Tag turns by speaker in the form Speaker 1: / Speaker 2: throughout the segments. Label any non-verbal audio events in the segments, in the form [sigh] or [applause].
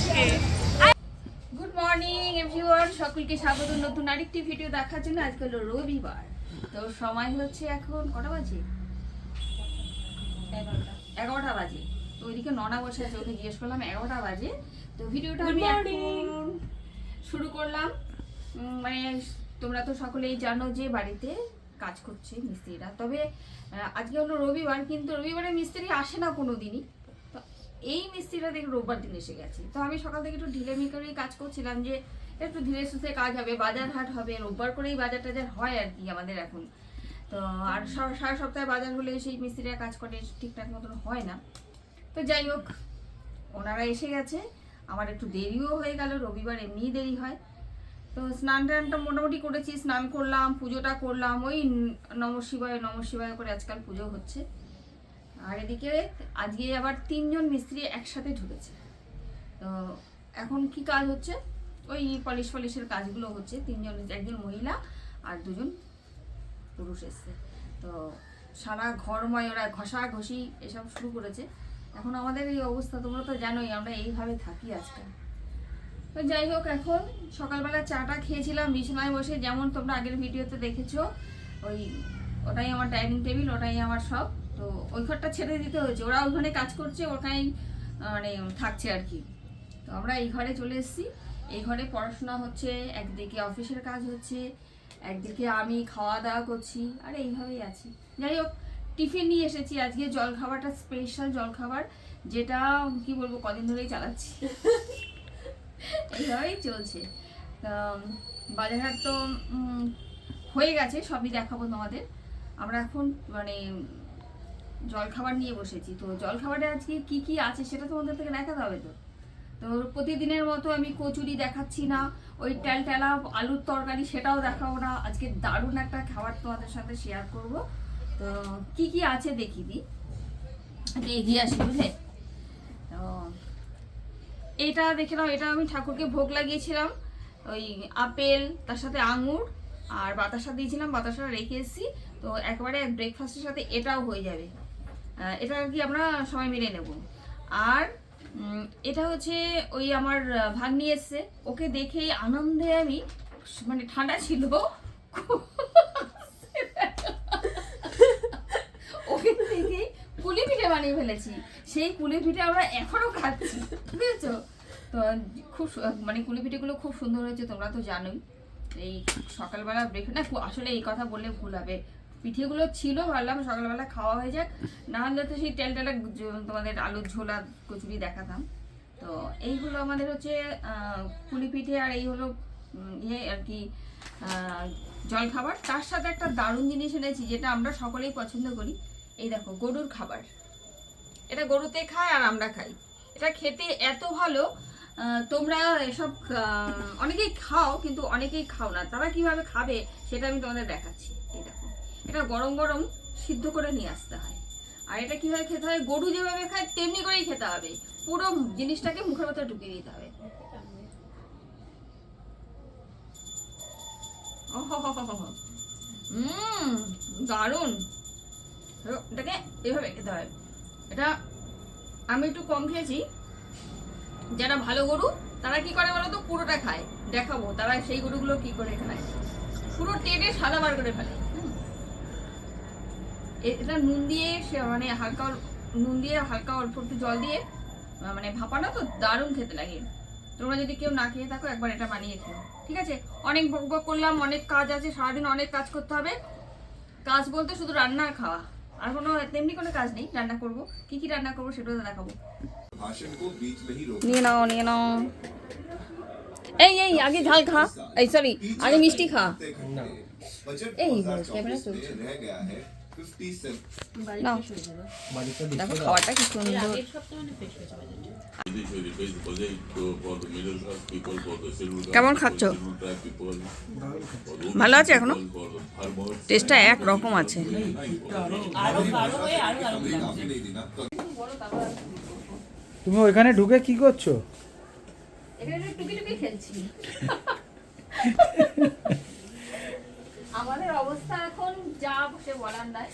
Speaker 1: আজকে।
Speaker 2: Good morning everyone সকলকে স্বাগত। নতুন আরেকটি ভিডিও দেখার জন্য আজকে হলো রবিবার। তো সময় হচ্ছে এখন কটা বাজে? এগারোটা। বাজে। তো ওইদিকে ননা বসে আছে ওকে জিজ্ঞেস করলাম এগারোটা বাজে? তো ভিডিওটা আমি এখন শুরু করলাম। মানে তোমরা তো সকলেই জানো যে বাড়িতে কাজ করছে মিস্ত্রিরা। তবে আজকে হলো রবিবার কিন্তু রবিবারে মিস্ত্রি আসে না কোনো দিনই এই মিস্ত্রিরা দেখে রোববার দিন এসে গেছে। তো আমি সকাল থেকে একটু ঢিলেমি করেই কাজ করছিলাম যে, একটু ধীরে সুস্থে কাজ হবে বাজার হাট হবে, রোববার করেই বাজার টাজার হয় আর কি আমাদের এখন। তো আর সারা সপ্তাহে বাজার হলে সেই মিস্ত্রিরা কাজ করে, ঠিকঠাক মতন হয় না। তো যাই হোক, ওনারা এসে গেছে। আমার একটু দেরিও হয়ে গেল, রবিবার এমনি দেরি হয়। তো স্নান টানটা মোটামুটি করেছি, স্নান করলাম, পুজোটা করলাম, ওই নম শিবায় নম শিবায় করে আজকাল পুজো হচ্ছে। আর এদিকে আজকে আবার তিনজন মিস্ত্রি একসাথে ঢুকেছে। তো এখন কি কাজ হচ্ছে? ওই পলিশ পলিশের কাজগুলো হচ্ছে। তিনজন একজন মহিলা আর দুজন পুরুষ এসছে। তো সারা ঘরময় ওরা ঘষা ঘষি এসব শুরু করেছে। এখন আমাদের এই অবস্থা তোমরা তো জানোই, আমরা এইভাবে থাকি আজকাল। তো যাই হোক, এখন সকালবেলা চাটা খেয়েছিলাম, বিছানায় বসে যেমন তোমরা আগের ভিডিওতে দেখেছ, ওই ওটাই আমার ডাইনিং টেবিল, ওটাই আমার সব। তো ওই ঘরটা ছেড়ে দিতে হয়েছে। ওরা ওখানে কাজ করছে ওখানেই আহ, মানে থাকছে আর কি। তো আমরা এই ঘরে চলে এসেছি। এই ঘরে পড়াশোনা হচ্ছে একদিকে অফিসের কাজ হচ্ছে একদিকে আমি খাওয়া দাওয়া করছি আর এইভাবেই আছি। যাই হোক টিফিন নিয়ে এসেছি আজকে জলখাবারটা স্পেশাল জলখাবার যেটা কি বলব কদিন ধরেই চালাচ্ছি। এইভাবেই চলছে। বাজারহাট তো হয়ে গেছে সবই দেখাবো তোমাদের। আমরা এখন মানে জলখাবার নিয়ে বসেছি। তো জলখাবারে আজকে কি কি আছে সেটা তোমাদের থেকে দেখাতে হবে তো? তো প্রতিদিনের মতো আমি কচুরি দেখাচ্ছি না, ওই টেলটেলা আলুর তরকারি সেটাও দেখাবো না। আজকে দারুণ একটা খাবার তোমাদের সাথে শেয়ার করব। তো কি কি আছে দেখি দি। এগিয়ে আসি বুঝলে? তো এটা দেখে নাও, এটা আমি ঠাকুরকে ভোগ লাগিয়েছিলাম। ওই আপেল, তার সাথে আঙুর আর বাতাসা দিয়েছিলাম বাতাসা রেখে এসেছি। তো একবারে ব্রেকফাস্টের সাথে এটাও হয়ে যাবে। এটা আর কি আমরা সবাই মিলে নেব। আর এটা হচ্ছে ওই আমার ভাগ্নি এসছে। ওকে দেখেই আনন্দে আমি মানে ঠান্ডা ছিল। ওকে দেখেই কুলি পিঠে বানিয়ে ফেলেছি। সেই কুলি পিঠে আমরা এখনও খাচ্ছি, বুঝেছ? তো খুব মানে কুলি পিঠেগুলো খুব সুন্দর হয়েছে, তোমরা তো জানোই। এই সকালবেলা ব্রেক না আসলে এই কথা বললে ভুল হবে। পিঠেগুলো ছিল, ভাবলাম সকালবেলা খাওয়া হয়ে যাক। না হলে তো সেই তেল টেলা তোমাদের আলুর ঝোলা কচুরি দেখাতাম। তো এইগুলো আমাদের হচ্ছে কুলি পিঠে আর এই হলো ইয়ে আর কি জলখাবার। তার সাথে একটা দারুণ জিনিস এনেছি, যেটা আমরা সকলেই পছন্দ করি। এই দেখো, গরুর খাবার। এটা গরুতে খায় আর আমরা খাই। এটা খেতে এত ভালো তোমরা এসব অনেকেই খাও, কিন্তু অনেকেই খাও না। তারা কীভাবে খাবে, সেটা আমি তোমাদের দেখাচ্ছি। এই দেখো। এটা গরম গরম সিদ্ধ করে নিয়ে আসতে হয়। আর এটা কীভাবে খেতে হয়? গরু যেভাবে খায়, তেমনি করেই খেতে হবে। পুরো জিনিসটাকে মুখের মধ্যে ঢুকিয়ে দিতে হবে। দারুণ। এটাকে এভাবে খেতে হয়। এটা আমি একটু কম খেয়েছি। যারা ভালো গরু, তারা কি করে বলো তো পুরোটা খায়। দেখাবো তারা সেই গরুগুলো কি করে খায়। পুরো টেনে সাদা বার করে ফেলে। এটা নুন দিয়ে মানে হালকা নুন দিয়ে হালকা অল্প একটু জল দিয়ে মানে ভাপানো তো দারুণ খেতে লাগে। তোমরা যদি কেউ না খেয়ে থাকো একবার এটা বানিয়ে খেয়ে ঠিক আছে? অনেক বক বক করলাম অনেক কাজ আছে সারাদিন অনেক কাজ করতে হবে। কাজ বলতে শুধু রান্না আর খাওয়া। আর কোনো তেমনি কোনো কাজ নেই রান্না করব। কি কি রান্না করব সেটাও দেখাবো। নিয়ে নাও নিয়ে নাও। এই এই আগে ঝাল খা। এই সরি আগে মিষ্টি খা। এই ক্যামেরা চলছে। খাওয়াটা কি সুন্দর কেমন খাচ্ছ ভালো আছে
Speaker 3: এখনও
Speaker 2: টেস্টটা এক রকম আছে
Speaker 4: তুমি ওইখানে ঢুকে কি করছ
Speaker 2: আমাদের অবস্থা এখন যা সে বলার নাই।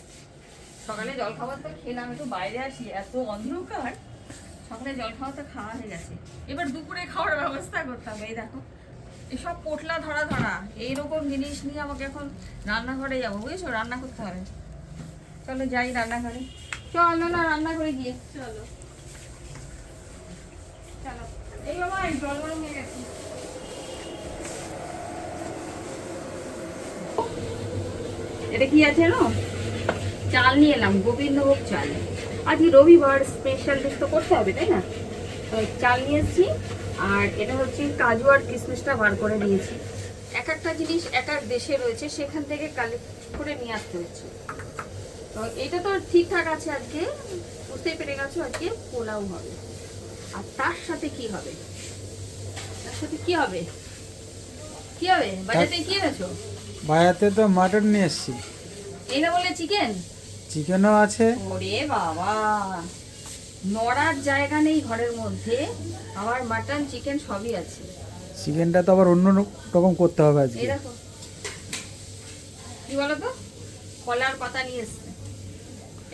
Speaker 2: সকালে জলখাবার তো খেলাম একটু বাইরে আসি এত অন্ধকার। সকালে জল খাওয়া তো খাওয়া হয়ে গেছে। এবার দুপুরে খাওয়ার ব্যবস্থা করতে হবে এই দেখো। এসব পোটলা ধরা ধরা এইরকম জিনিস নিয়ে আমাকে এখন রান্নাঘরে যাব বুঝেছ? রান্না করতে হবে। চলো যাই রান্নাঘরে। চলো না রান্নাঘরে গিয়ে। চলো। চলো। এই বাবা জল গরম হয়ে গেছে। এটা কি আছে জানো? চাল নিয়ে এলাম, গোবিন্দভোগ চাল। আজকে রবিবার স্পেশাল ডিশ তো করতে হবে, তাই না? তো চাল নিয়ে এসেছি, আর এটা হচ্ছে কাজু আর কিশমিশটা বার করে নিয়েছি। এক একটা জিনিস এক এক দেশে রয়েছে, সেখান থেকে কালেক্ট করে নিয়ে আসতে হচ্ছে। তো এটা তো ঠিকঠাক আছে আজকে, বুঝতেই পেরে গেছো আজকে পোলাও হবে। আর তার সাথে কি হবে? তার সাথে কি হবে? কি হবে? বাজারে কি এনেছো?
Speaker 4: বায়াতে তো মাটন নিয়ে এসছি।
Speaker 2: এই না বলে চিকেন
Speaker 4: চিকেনও আছে।
Speaker 2: ওরে বাবা। নড়ার জায়গা নেই ঘরের মধ্যে আমার মাটন চিকেন সবই আছে।
Speaker 4: চিকেনটা তো আবার অন্য রকম করতে হবে আজকে।
Speaker 2: এই দেখো। কি বলো তো কলার পাতা নিয়ে এসছে।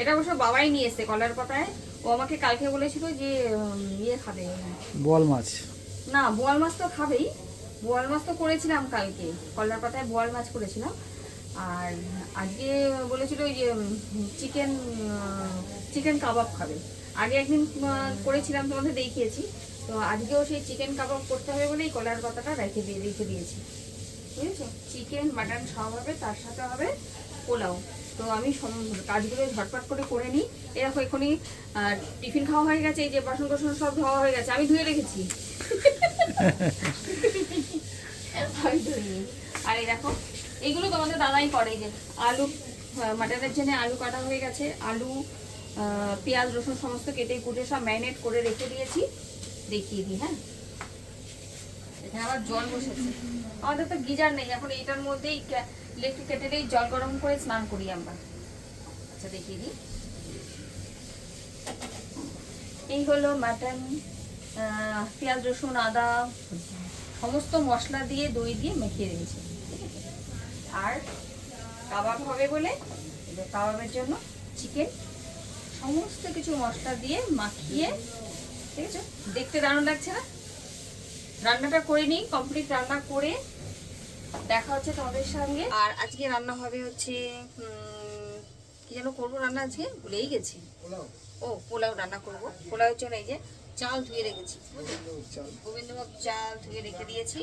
Speaker 2: এটা অবশ্য বাবাই নিয়ে এসছে কলার পাতায়। ও আমাকে কালকে বলেছিল যে ইয়ে খাবে।
Speaker 4: বল মাছ।
Speaker 2: না বোয়াল মাছ তো খাবেই। বোয়াল মাছ তো করেছিলাম কালকে, কলার পাতায় বোয়াল মাছ করেছিলাম। আর আজকে বলেছিল যে চিকেন চিকেন কাবাব খাবে। আগে একদিন করেছিলাম তোমাদের দেখিয়েছি, তো আজকেও সেই চিকেন কাবাব করতে হবে বলেই কলার পাতাটা রেখে দিয়ে, রেখে দিয়েছি। বুঝেছ? চিকেন, মাটন সব হবে, তার সাথে হবে পোলাও। তো আমি কাজগুলো ঝটপট করে করে নিই। এরকম এখনই টিফিন খাওয়া হয়ে গেছে, এই যে বাসন কোসন সব ধোয়া হয়ে গেছে, আমি ধুয়ে রেখেছি। [laughs] আর এই দেখো এইগুলো তোমাদের দাদাই করে যে আলু মাটনের জন্য আলু কাটা হয়ে গেছে, আলু পেঁয়াজ, রসুন সমস্ত কেটে কুটে সব ম্যারিনেট করে রেখে দিয়েছি। দেখিয়ে দিই হ্যাঁ? এখানে আবার জল বসেছে। আমাদের তো গিজার নেই, এখন এইটার মধ্যেই ইলেকট্রিক কেটেলেই জল গরম করে স্নান করি আমরা। আচ্ছা দেখিয়ে দিই। এই হলো মাটন পেঁয়াজ, রসুন, আদা। সমস্ত মশলা দিয়ে দই দিয়ে মেখে রেখেছি আর কাবাব হবে বলে কাবাবের জন্য চিকেন সমস্ত কিছু মশলা দিয়ে মাখিয়ে ঠিক আছে? দেখতে দারুণ লাগছে না? রান্নাটা করে নিই কমপ্লিট রান্না করে দেখা হচ্ছে তোমাদের সঙ্গে। আর আজকে রান্না হবে হচ্ছে কি যেন করব রান্না আজকে? ভুলেই গেছি। ও পোলাও রান্না করব। পোলাওর জন্য এই যে চাল ধুয়ে রেখেছি। গোবিন্দভোগ চাল ধুয়ে রেখে দিয়েছি।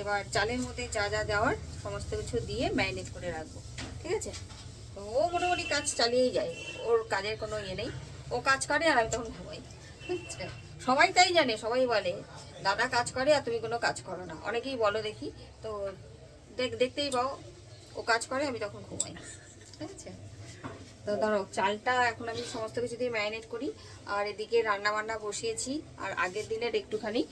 Speaker 2: এবার চালের মধ্যে যা যা দেওয়ার সমস্ত কিছু দিয়ে ম্যারিনেট করে রাখব। ঠিক আছে? তো ও মোটামুটি কাজ চালিয়েই যায়। ওর কাজের কোনো ইয়ে নেই। ও কাজ করে আর আমি তখন ঘুমাই। সবাই তাই জানে, সবাই বলে, দাদা কাজ করে আর তুমি কোনো কাজ করো না। অনেকেই বলো দেখি। তো দেখ, দেখতেই পাও, ও কাজ করে, আমি তখন ঘুমাই। ঠিক আছে? তো ধরো চালটা এখন আমি সমস্ত কিছু দিয়ে ম্যারিনেট করি আর এদিকে রান্না বান্না বসিয়েছি আর আগের দিনের একটুখানি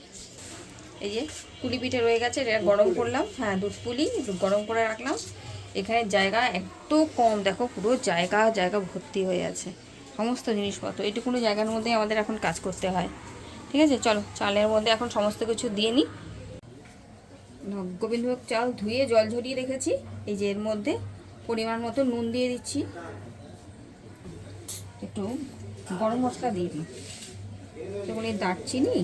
Speaker 2: এই যে পুলি পিঠে রয়ে গেছে এটা গরম করলাম হ্যাঁ দুধ পুলি গরম করে রাখলাম এখানে জায়গা এত কম দেখো পুরো জায়গা জায়গা ভর্তি হয়ে আছে সমস্ত জিনিসপত্র এইটুকুনো জায়গার মধ্যেই আমাদের এখন কাজ করতে হয় ঠিক আছে চলো চালের মধ্যে এখন সমস্ত কিছু দিয়ে নিই গোবিন্দভোগ চাল ধুয়ে জল ঝরিয়ে রেখেছি এই যে এর মধ্যে পরিমাণ মতো নুন দিয়ে দিচ্ছি একটু গরম মশলা দিয়ে দিই। এগুলি দারচিনি,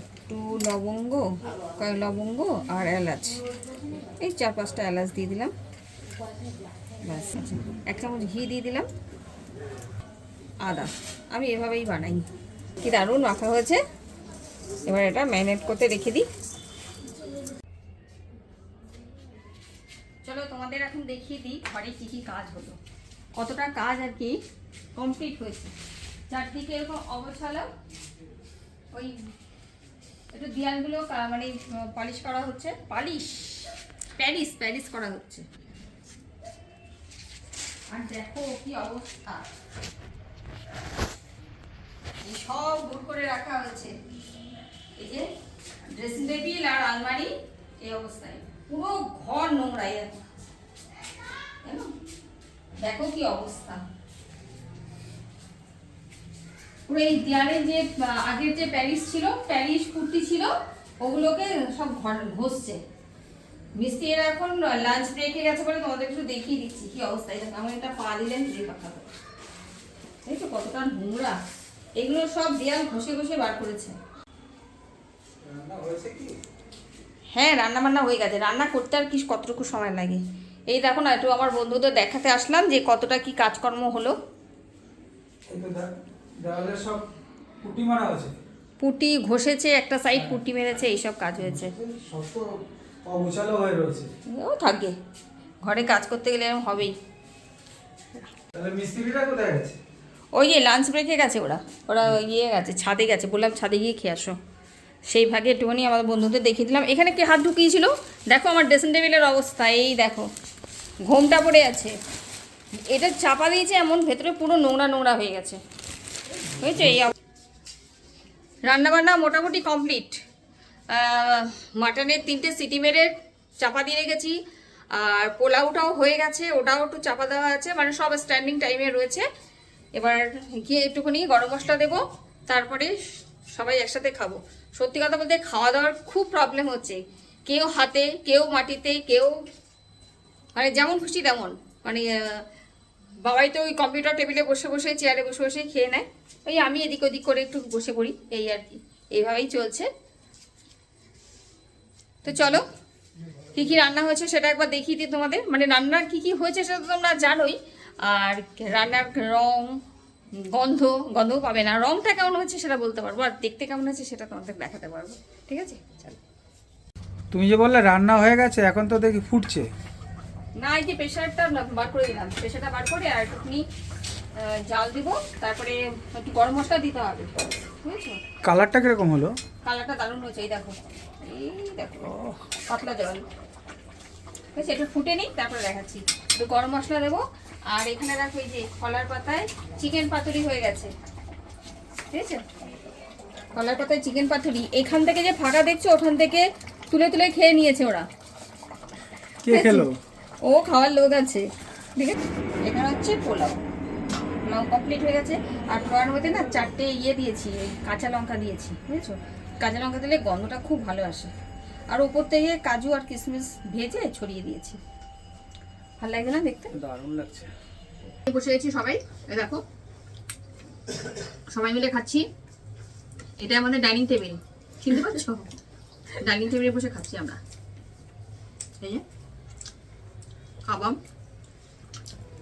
Speaker 2: একটু লবঙ্গ, কয়েক লবঙ্গ আর এলাচ। এই চার পাঁচটা এলাচ দিয়ে দিলাম। ব্যাস। এক চামচ ঘি দিয়ে দিলাম। আদা। আমি এভাবেই বানাই। কি দারুণ মাখা হয়েছে। এবার এটা ম্যারিনেট করতে রেখে দিই। চলো তোমাদের এখন দেখিয়ে দিই ঘরে কী কী কাজ হলো। কতটা কাজ আর কি কমপ্লিট হয়েছে। চারদিকে এরকম অবছালো ওই একটু দেয়ালগুলো মানে পালিশ করা হচ্ছে। পালিশ প্যারিস প্যারিস করা হচ্ছে। আর দেখো কি অবস্থা। এই সব দূর করে রাখা হয়েছে। এই যে ড্রেসিং টেবিল আর আলমারি, এই অবস্থায়। পুরো ঘর নোংরাই জানো? দেখো কি অবস্থা। পুরো এই দেয়ালে যে আগের যে প্যারিস ছিল প্যারিস কুর্তি ছিল ওগুলোকে সব ঘর ঘষছে। মিস্ত্রিরা এখন লাঞ্চ ব্রেকে গেছে বলে তোমাদের একটু দেখিয়ে দিচ্ছি কি অবস্থা। এটা কেমন একটা পা দিলেন এই কথা। এই তো কতটা নোংরা। এগুলো সব দেয়াল ঘষে ঘষে বার করেছে। হ্যাঁ রান্না বান্না হয়ে গেছে। রান্না করতে আর কি কতটুকু সময় লাগে? এই দেখো না একটু আমার বন্ধুদের দেখাতে আসলাম যে কতটা কি কাজকর্ম হলো।
Speaker 4: পুটি
Speaker 2: ঘষেছে একটা সাইড পুটি মেরেছে এইসব কাজ হয়েছে।
Speaker 4: হয়ে
Speaker 2: ও থাকবে ঘরে কাজ করতে গেলে এরকম হবেই। ওই যে লাঞ্চ ব্রেকে গেছে ওরা ওরা ইয়ে গেছে ছাদে গেছে বললাম ছাদে গিয়ে খেয়ে আসো। সেই ভাগে একটুখানি আমার বন্ধুদের দেখিয়ে দিলাম। এখানে কি হাত ঢুকিয়েছিল? দেখো আমার ড্রেসিং টেবিলের অবস্থা এই দেখো। ঘোমটা পড়ে আছে। এটা চাপা দিয়েছে এমন, ভেতরে পুরো নোংরা নোংরা হয়ে গেছে। বুঝেছ? এই রান্নাবান্না মোটামুটি কমপ্লিট। মাটনের তিনটে সিটি মেরে চাপা দিয়ে রেখেছি। আর পোলাওটাও হয়ে গেছে, ওটাও একটু চাপা দেওয়া আছে। মানে সব স্ট্যান্ডিং টাইমে রয়েছে। এবার গিয়ে একটুখানি গরম মশলা দেবো, তারপরে সবাই একসাথে খাব। সত্যি কথা বলতে খাওয়া দাওয়ার খুব প্রবলেম হচ্ছে। কেউ হাতে, কেউ মাটিতে, কেউ মানে যেমন খুশি তেমন। মানে বাবাই তো ওই কম্পিউটার টেবিলে বসে বসে চেয়ারে বসে বসে খেয়ে নেয়। ওই আমি এদিক ওদিক করে একটু বসে পড়ি, এই আর কি। এইভাবেই চলছে। তো চলো, কী কী রান্না হয়েছে সেটা একবার দেখিয়ে দিই তোমাদের। মানে রান্নার কি কি হয়েছে সেটা তো তোমরা জানোই। আর রান্নার রং, গন্ধ গন্ধও পাবে না। রংটা কেমন হয়েছে সেটা বলতে পারব। আর দেখতে কেমন হয়েছে সেটা তোমাদের দেখাতে পারব। ঠিক আছে? চলো।
Speaker 4: তুমি যে বললে রান্না হয়ে গেছে, এখন তো দেখি ফুটছে।
Speaker 2: না এই যে প্রেশারটা বার করে দিলাম। প্রেশারটা বার করে আর একটুখানি জাল দিব তারপরে একটু গরম মশলা দিতে হবে। বুঝেছ?
Speaker 4: কালারটা কীরকম হলো?
Speaker 2: কালারটা দারুণ হয়েছে এই দেখো। এই দেখো পাতলা জল। ঠিক আছে একটু ফুটে নিই তারপরে দেখাচ্ছি। একটু গরম মশলা দেবো। আর এখানে দেখো এই যে কলার পাতায় চিকেন পাতুরি হয়ে গেছে। ঠিক আছে কলার পাতায় চিকেন পাতুরি। এখান থেকে যে ফাঁকা দেখছ ওখান থেকে তুলে তুলে খেয়ে নিয়েছে ওরা।
Speaker 4: কে খেলো?
Speaker 2: ও খাওয়ার লোক আছে। ঠিক আছে? এখানে হচ্ছে পোলাও। পোলাও কমপ্লিট হয়ে গেছে। আর পোলাওর মধ্যে না চারটে ইয়ে দিয়েছি ওই কাঁচা লঙ্কা দিয়েছি বুঝেছ? কাঁচা লঙ্কা দিলে গন্ধটা খুব ভালো আসে। আর উপর থেকে কাজু আর কিশমিশ ভেজে ছড়িয়ে দিয়েছি। ভালো লাগছে না দেখতে?
Speaker 4: দারুণ লাগছে।
Speaker 2: বসে গেছি সবাই। দেখো সবাই মিলে খাচ্ছি। এটা আমাদের ডাইনিং টেবিল। চিনতে পারছ? [laughs] ডাইনিং টেবিলে বসে খাচ্ছি আমরা। এই যে কাবাব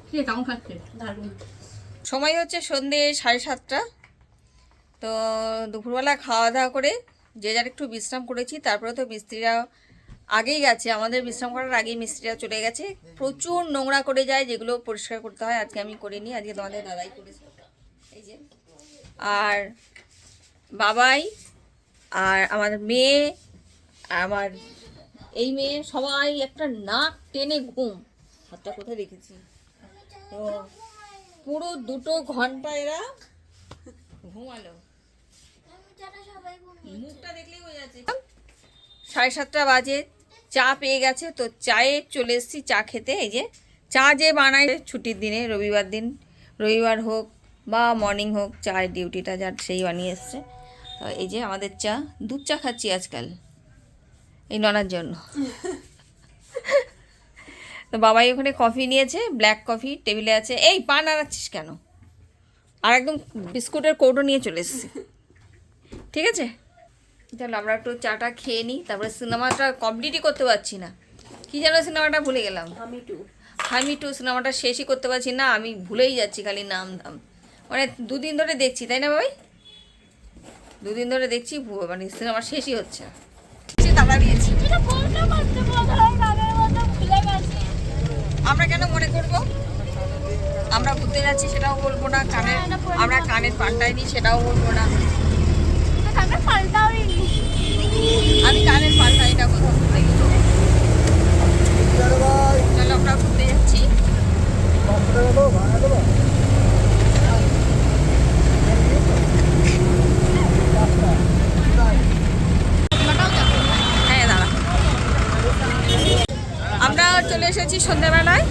Speaker 2: কি কেমন খাচ্ছে?
Speaker 1: দারুণ।
Speaker 2: সময় হচ্ছে সন্ধে সাড়ে সাতটা। তো দুপুরবেলা খাওয়া দাওয়া করে যে যার একটু বিশ্রাম করেছি তারপরে তো মিস্ত্রিরা আগেই গেছে। আমাদের বিশ্রাম করার আগেই মিস্ত্রিরা চলে গেছে। প্রচুর নোংরা করে যায় যেগুলো পরিষ্কার করতে হয় আজকে আমি করিনি আজকে তোমাদের দাদাই করেছে। এই যে। আর বাবাই আর আমার মেয়ে আমার এই মেয়ে সবাই একটা নাক টেনে ঘুম। হাতটা কোথায় রেখেছি? তো পুরো দুটো ঘণ্টা এরা ঘুমালো। মুখটা দেখলেই বোঝা যাচ্ছে। সাড়ে সাতটা বাজে, চা পেয়ে গেছে, তো চায়ে চলে এসেছি চা খেতে। এই যে, চা যে বানায় ছুটির দিনে, রবিবার দিন, রবিবার হোক বা মর্নিং হোক, চায়ের ডিউটিটা যার সেই বানিয়ে এসছে। এই যে আমাদের চা, দুধ চা খাচ্ছি আজকাল। এই ননার জন্য। তো বাবাই ওখানে কফি নিয়েছে ব্ল্যাক কফি টেবিলে আছে। এই পা নাড়াচ্ছিস কেন? আর একদম বিস্কুটের কৌটো নিয়ে চলে এসেছি। ঠিক আছে? চলো আমরা একটু চাটা খেয়ে নিই তারপরে সিনেমাটা কমপ্লিটই করতে পারছি না। কী যেন সিনেমাটা ভুলে গেলাম।
Speaker 1: আমি টু
Speaker 2: আমি টু সিনেমাটা শেষই করতে পারছি না আমি ভুলেই যাচ্ছি খালি নাম দাম মানে দুদিন ধরে দেখছি তাই না বাবাই? দুদিন ধরে দেখছি মানে সিনেমা শেষই হচ্ছে না। সে দাদা দিয়েছি আমরা কেন মনে করব? আমরা ঘুরতে যাচ্ছি সেটাও বলব না। কানের আমরা কানের পাল্টাইনি সেটাও বলব না। আমি কানের পাল্টাই না কোথাও। চলো আমরা ঘুরতে যাচ্ছি হ্যাঁ দাঁড়া আমরা চলে এসেছি সন্ধ্যাবেলায়।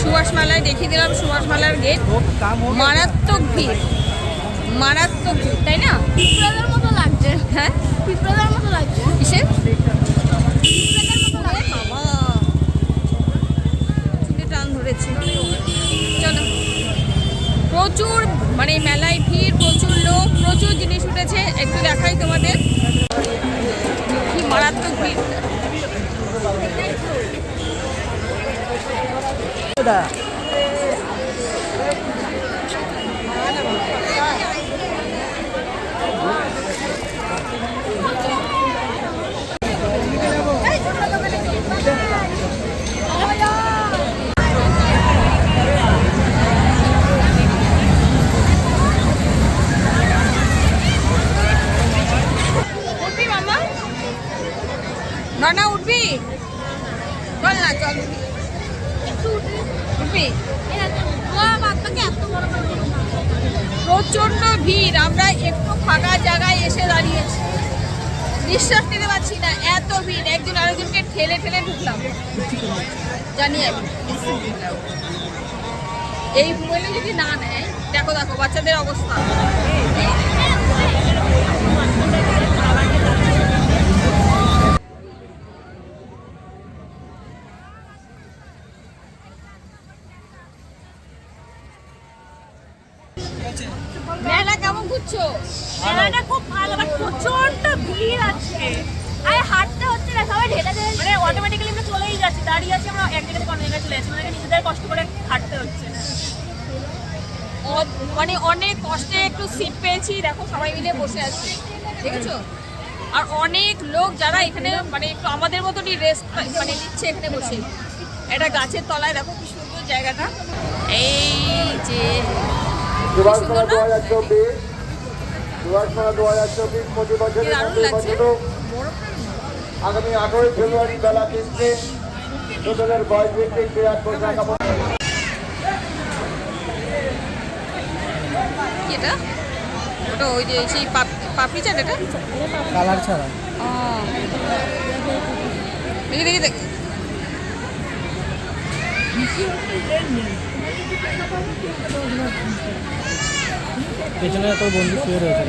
Speaker 2: সুভাষ মেলায় দেখিয়ে দিলাম সুভাষ মেলার গেট মারাত্মক ভিড়। মারাত্মক ভিড় তাই না?
Speaker 5: পিঁপড়াদের মতো লাগছে।
Speaker 2: হ্যাঁ?
Speaker 5: পিঁপড়াদের মতো লাগছে।
Speaker 2: কিসের? চলো। প্রচুর মানে মেলায় ভিড় প্রচুর লোক প্রচুর মামা? না উঠবি। চল না চল। উঠবি। প্রচণ্ড ভিড়, আমরা একটু ফাঁকা জায়গায় এসে দাঁড়িয়েছি। নিঃশ্বাস নিতে পারছি না, এত ভিড়। একজন আরেকজনকে ঠেলে ঠেলে ঢুকলাম। জানি এই মোবাইলে যদি না নেয়, দেখো দেখো, বাচ্চাদের অবস্থা। মেলা কেমন ঘুরছো?
Speaker 1: মেলাটা খুব ভালো বাট প্রচণ্ড ভিড় আছে। আর হাঁটতে হচ্ছে না সবাই ঢেলে ঢেলে মানে অটোমেটিক্যালি আমরা চলেই যাচ্ছি। দাঁড়িয়ে আছি আমরা এক জায়গা থেকে অন্য জায়গায় চলে যাচ্ছি। মানে নিজেদের কষ্ট করে হাঁটতে হচ্ছে না।
Speaker 2: মানে অনেক কষ্টে একটু সিট পেয়েছি। দেখো সবাই মিলে বসে আছি। দেখেছ? আর অনেক লোক যারা এখানে মানে একটু আমাদের মতনই রেস্ট মানে নিচ্ছে এখানে বসে। একটা গাছের তলায় দেখো কি সুন্দর জায়গাটা। এই যে কি সুন্দর না? কি দারুণ লাগছে।
Speaker 6: আগামী আঠারোই ফেব্রুয়ারি বেলা তিনটে ছোটদের বয়স ভিত্তিক বিরাট পোশাক
Speaker 2: কি এটা? ওটা ওই যে সেই পাপ- পাপড়ি চাট এটা?
Speaker 4: কালার ছাড়া।
Speaker 2: ও। দেখি দেখি দেখি।
Speaker 4: পেছনে তোর বন্ধু শুয়ে রয়েছে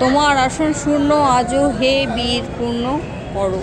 Speaker 2: তোমার আসন শূন্য আজও হে বীর পূর্ণ করো